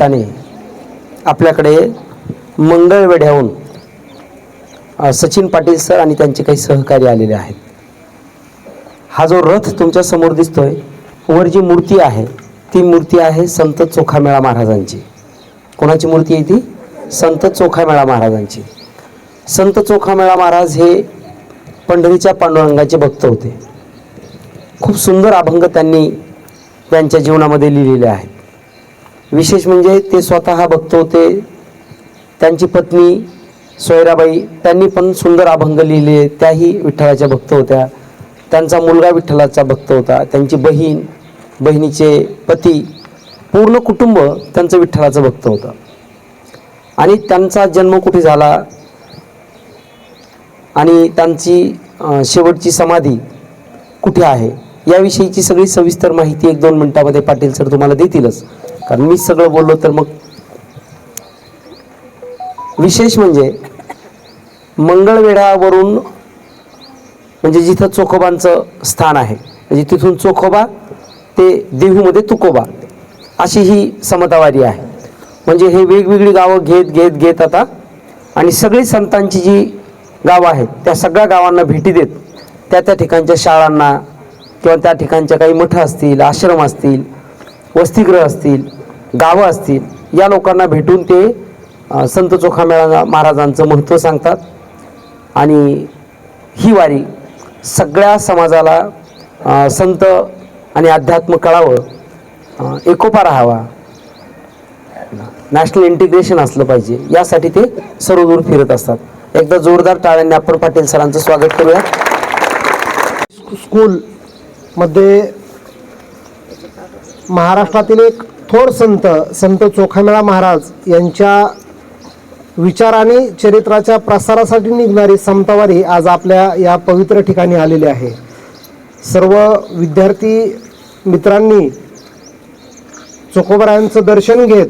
निमित्ताने आपल्याकडे मंगळवेढ्याहून सचिन पाटील सर आणि त्यांचे काही सहकारी आलेले आहेत. हा जो रथ तुमच्यासमोर दिसतोय वर जी मूर्ती आहे ती मूर्ती आहे संत चोखामेळा महाराजांची. कोणाची मूर्ती आहे ती? संत चोखामेळा महाराजांची. संत चोखामेळा महाराज हे पंढरीच्या पांडुरंगाचे भक्त होते. खूप सुंदर अभंग त्यांनी त्यांच्या जीवनामध्ये लिहिलेले आहेत. विशेष म्हणजे ते स्वतः भक्त होते. त्यांची पत्नी सोयराबाई त्यांनी पण सुंदर अभंग लिहिले. त्याही विठ्ठलाच्या भक्त होत्या. त्यांचा मुलगा विठ्ठलाचा भक्त होता. त्यांची बहीण बहिणीचे पती पूर्ण कुटुंब त्यांचं विठ्ठलाचं भक्त होतं. आणि त्यांचा जन्म कुठे झाला? आणि त्यांची शेवटची समाधी कुठे आहे? याविषयीची सगळी सविस्तर माहिती एक दोन मिनिटामध्ये पाटील सर तुम्हाला देतीलच. कारण मी सगळं बोललो तर मग विशेष म्हणजे मंगळवेढावरून म्हणजे जिथं चोखोबांचं स्थान आहे म्हणजे तिथून चोखोबा ते देहूमध्ये तुकोबा अशी ही समतावारी आहे. म्हणजे हे वेगवेगळी गावं घेत घेत घेत आता आणि सगळी संतांची जी गावं आहेत त्या सगळ्या गावांना भेटी देत त्या त्या ठिकाणच्या शाळांना किंवा त्या ठिकाणच्या काही मठ असतील आश्रम असतील वसतिगृह असतील गावं असतील या लोकांना भेटून ते संत चोखामेळा महाराजांचं महत्त्व सांगतात. आणि ही वारी सगळ्या समाजाला संत आणि अध्यात्म कळावं एकोपा राहावा. नॅशनल इंटिग्रेशन असलं पाहिजे यासाठी ते सर्वदूर फिरत असतात. एकदा जोरदार टाळ्यांनी आपण पाटील सरांचं स्वागत करूया स्कूलमध्ये महाराष्ट्रातील एक थोर संत संत चोखामेळा महाराज यांच्या विचार आणि चरित्राच्या प्रसारासाठी निघणारी समतावारी आज आपल्या या पवित्र ठिकाणी आलेली आहे. सर्व विद्यार्थी मित्रांनी चोकोबरायांचं दर्शन घेत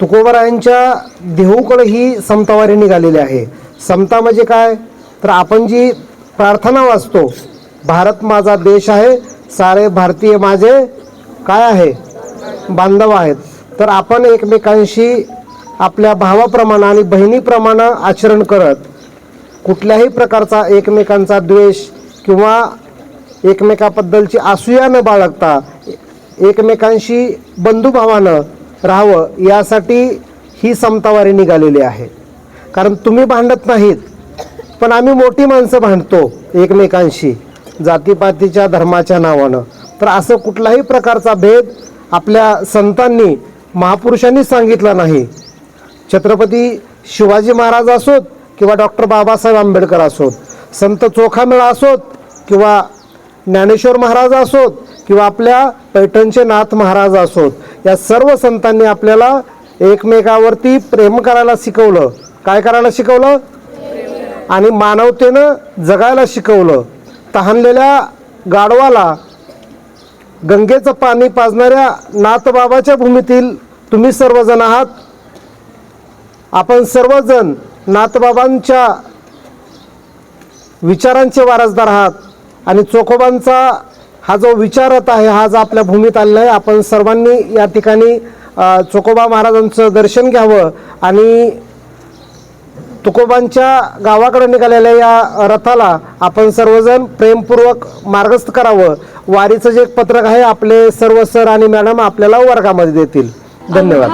तुकोबरायांच्या देहूकडे ही समतावारी निघालेली आहे. समता म्हणजे काय? तर आपण जी प्रार्थना वाचतो भारत माझा देश आहे सारे भारतीय माझे काय आहे? बांधव आहेत. तर आपण एकमेकांशी आपल्या भावाप्रमाणे आणि बहिणीप्रमाणे आचरण करत कुठल्याही प्रकारचा एकमेकांचा द्वेष किंवा एकमेकाबद्दलची आसूया न बाळगता एकमेकांशी बंधुभावानं राहावं यासाठी ही समतावारी निघालेली आहे. कारण तुम्ही भांडत नाहीत पण आम्ही मोठी माणसं भांडतो एकमेकांशी जातीपातीच्या धर्माच्या नावानं. तर असं कुठलाही प्रकारचा भेद आपल्या संतांनी महापुरुषांनी सांगितला नाही. छत्रपती शिवाजी महाराज असोत किंवा डॉक्टर बाबासाहेब आंबेडकर असोत संत चोखामेळा असोत किंवा ज्ञानेश्वर महाराज असोत किंवा आपल्या पैठणचे नाथ महाराज असोत या सर्व संतांनी आपल्याला एकमेकावरती प्रेम करायला शिकवलं. काय करायला शिकवलं? आणि मानवतेनं जगायला शिकवलं. तहानलेल्या गाढवाला गंगेचं पाणी पाजणाऱ्या नाथबाबाच्या भूमीतील तुम्ही सर्वजण आहात. आपण सर्वजण नाथबाबांच्या विचारांचे वारसदार आहात आणि चोखोबांचा हा जो विचारत आहे हा जो आपल्या भूमीत आलेला आहे आपण सर्वांनी या ठिकाणी अ, चोखोबा महाराजांचं दर्शन घ्यावं आणि तुकोबांच्या गावाकडे निघालेल्या या रथाला आपण सर्वजण प्रेमपूर्वक मार्गस्थ करावं. वारीचं जे पत्रक आहे आपले सर्व सर आणि मॅडम आपल्याला वर्गामध्ये देतील. धन्यवाद.